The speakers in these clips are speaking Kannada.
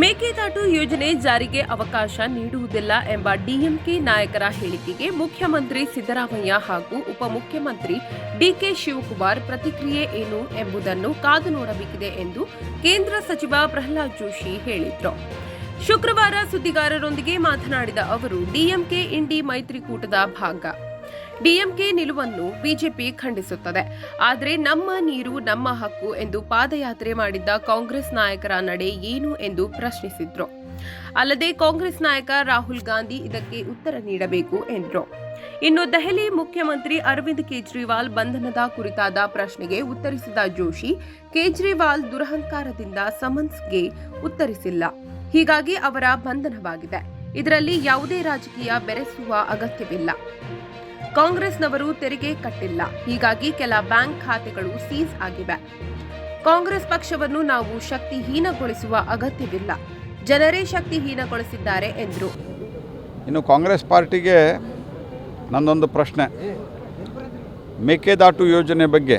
ಮೇಕೆದಾಟು ಯೋಜನೆ ಜಾರಿಗೆ ಅವಕಾಶ ನೀಡುವುದಿಲ್ಲ ಎಂಬ ಡಿಎಂಕೆ ನಾಯಕರ ಹೇಳಿಕೆಗೆ ಮುಖ್ಯಮಂತ್ರಿ ಸಿದ್ದರಾಮಯ್ಯ ಹಾಗೂ ಉಪಮುಖ್ಯಮಂತ್ರಿ ಡಿಕೆ ಶಿವಕುಮಾರ್ ಪ್ರತಿಕ್ರಿಯೆ ಏನು ಎಂಬುದನ್ನು ಕಾದು ನೋಡಬೇಕಿದೆ ಎಂದು ಕೇಂದ್ರ ಸಚಿವ ಪ್ರಹ್ಲಾದ್ ಜೋಶಿ ಹೇಳಿದರು. ಶುಕ್ರವಾರ ಸುದ್ದಿಗಾರರೊಂದಿಗೆ ಮಾತನಾಡಿದ ಅವರು, ಡಿಎಂಕೆ ಇಂಡಿ ಮೈತ್ರಿಕೂಟದ ಭಾಗ. ಡಿಎಂಕೆ ನಿಲುವನ್ನು ಬಿಜೆಪಿ ಖಂಡಿಸುತ್ತದೆ. ಆದರೆ ನಮ್ಮ ನೀರು ನಮ್ಮ ಹಕ್ಕು ಎಂದು ಪಾದಯಾತ್ರೆ ಮಾಡಿದ್ದ ಕಾಂಗ್ರೆಸ್ ನಾಯಕರ ನಡೆ ಏನು ಎಂದು ಪ್ರಶ್ನಿಸಿದ್ರು. ಅಲ್ಲದೆ ಕಾಂಗ್ರೆಸ್ ನಾಯಕ ರಾಹುಲ್ ಗಾಂಧಿ ಇದಕ್ಕೆ ಉತ್ತರ ನೀಡಬೇಕು ಎಂದರು. ಇನ್ನು ದೆಹಲಿ ಮುಖ್ಯಮಂತ್ರಿ ಅರವಿಂದ್ ಕೇಜ್ರಿವಾಲ್ ಬಂಧನದ ಕುರಿತಾದ ಪ್ರಶ್ನೆಗೆ ಉತ್ತರಿಸಿದ ಜೋಶಿ, ಕೇಜ್ರಿವಾಲ್ ದುರಹಂಕಾರದಿಂದ ಸಮನ್ಸ್ಗೆ ಉತ್ತರಿಸಿಲ್ಲ. ಹೀಗಾಗಿ ಅವರ ಬಂಧನವಾಗಿದೆ. ಇದರಲ್ಲಿ ಯಾವುದೇ ರಾಜಕೀಯ ಬೆರೆಸುವ ಅಗತ್ಯವಿಲ್ಲ. ಕಾಂಗ್ರೆಸ್ನವರು ತೆರಿಗೆ ಕಟ್ಟಿಲ್ಲ. ಹೀಗಾಗಿ ಕೆಲ ಬ್ಯಾಂಕ್ ಖಾತೆಗಳು ಸೀಸ್ ಆಗಿವೆ. ಕಾಂಗ್ರೆಸ್ ಪಕ್ಷವನ್ನು ನಾವು ಶಕ್ತಿಹೀನಗೊಳಿಸುವ ಅಗತ್ಯವಿಲ್ಲ. ಜನರೇ ಶಕ್ತಿಹೀನಗೊಳಿಸಿದ್ದಾರೆ ಎಂದರು. ಇನ್ನು ಕಾಂಗ್ರೆಸ್ ಪಾರ್ಟಿಗೆ ನನ್ನೊಂದು ಪ್ರಶ್ನೆ. ಮೇಕೆದಾಟು ಯೋಜನೆ ಬಗ್ಗೆ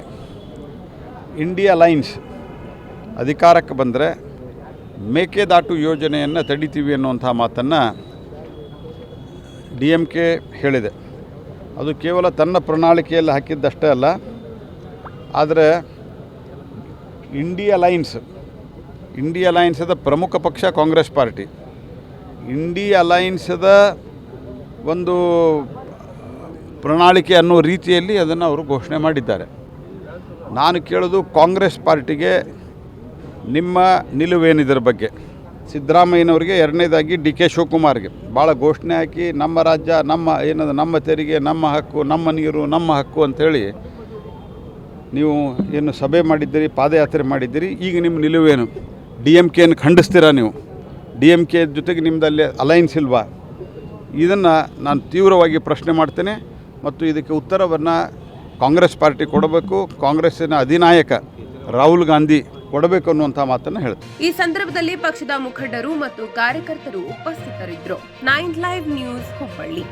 ಇಂಡಿಯಾ ಲೈನ್ಸ್ ಅಧಿಕಾರಕ್ಕೆ ಬಂದರೆ ಮೇಕೆದಾಟು ಯೋಜನೆಯನ್ನು ತಡಿತೀವಿ ಅನ್ನುವಂಥ ಮಾತನ್ನು ಡಿ ಎಂ ಕೆ ಹೇಳಿದೆ. ಅದು ಕೇವಲ ತನ್ನ ಪ್ರಣಾಳಿಕೆಯಲ್ಲಿ ಹಾಕಿದ್ದಷ್ಟೇ ಅಲ್ಲ, ಆದರೆ ಇಂಡಿಯಾ ಅಲೈನ್ಸ್ ಇಂಡಿಯಾ ಅಲೈನ್ಸದ ಪ್ರಮುಖ ಪಕ್ಷ ಕಾಂಗ್ರೆಸ್ ಪಾರ್ಟಿ. ಇಂಡಿಯಾ ಅಲೈನ್ಸದ ಒಂದು ಪ್ರಣಾಳಿಕೆ ಅನ್ನೋ ರೀತಿಯಲ್ಲಿ ಅದನ್ನು ಅವರು ಘೋಷಣೆ ಮಾಡಿದ್ದಾರೆ. ನಾನು ಕೇಳೋದು ಕಾಂಗ್ರೆಸ್ ಪಾರ್ಟಿಗೆ ನಿಮ್ಮ ನಿಲುವೇನಿದರ ಬಗ್ಗೆ. ಸಿದ್ದರಾಮಯ್ಯನವರಿಗೆ ಎರಡನೇದಾಗಿ ಡಿ ಕೆ ಶಿವಕುಮಾರ್ಗೆ. ಭಾಳ ಘೋಷಣೆ ಹಾಕಿ ನಮ್ಮ ರಾಜ್ಯ, ನಮ್ಮ ಏನದು, ನಮ್ಮ ತೆರಿಗೆ, ನಮ್ಮ ಹಕ್ಕು, ನಮ್ಮ ನೀರು, ನಮ್ಮ ಹಕ್ಕು ಅಂಥೇಳಿ ನೀವು ಏನು ಸಭೆ ಮಾಡಿದ್ದೀರಿ, ಪಾದಯಾತ್ರೆ ಮಾಡಿದ್ದೀರಿ, ಈಗ ನಿಮ್ಮ ನಿಲುವೇನು? ಡಿ ಎಂ ಕೆಯನ್ನು ಖಂಡಿಸ್ತೀರಾ ನೀವು? ಡಿ ಎಂ ಕೆ ಜೊತೆಗೆ ನಿಮ್ಮದಲ್ಲಿ ಅಲೈನ್ಸ್ ಇಲ್ವಾ? ಇದನ್ನು ನಾನು ತೀವ್ರವಾಗಿ ಪ್ರಶ್ನೆ ಮಾಡ್ತೇನೆ ಮತ್ತು ಇದಕ್ಕೆ ಉತ್ತರವನ್ನು ಕಾಂಗ್ರೆಸ್ ಪಾರ್ಟಿ ಕೊಡಬೇಕು. ಕಾಂಗ್ರೆಸ್ಸಿನ ಅಧಿನಾಯಕ ರಾಹುಲ್ ಗಾಂಧಿ ಕೊಡಬೇಕು ಅನ್ನುವಂತಹ ಮಾತನ್ನ ಹೇಳ್ತಾರೆ. ಈ ಸಂದರ್ಭದಲ್ಲಿ ಪಕ್ಷದ ಮುಖಂಡರು ಮತ್ತು ಕಾರ್ಯಕರ್ತರು ಉಪಸ್ಥಿತರಿದ್ದರು. Nine live news Hubballi.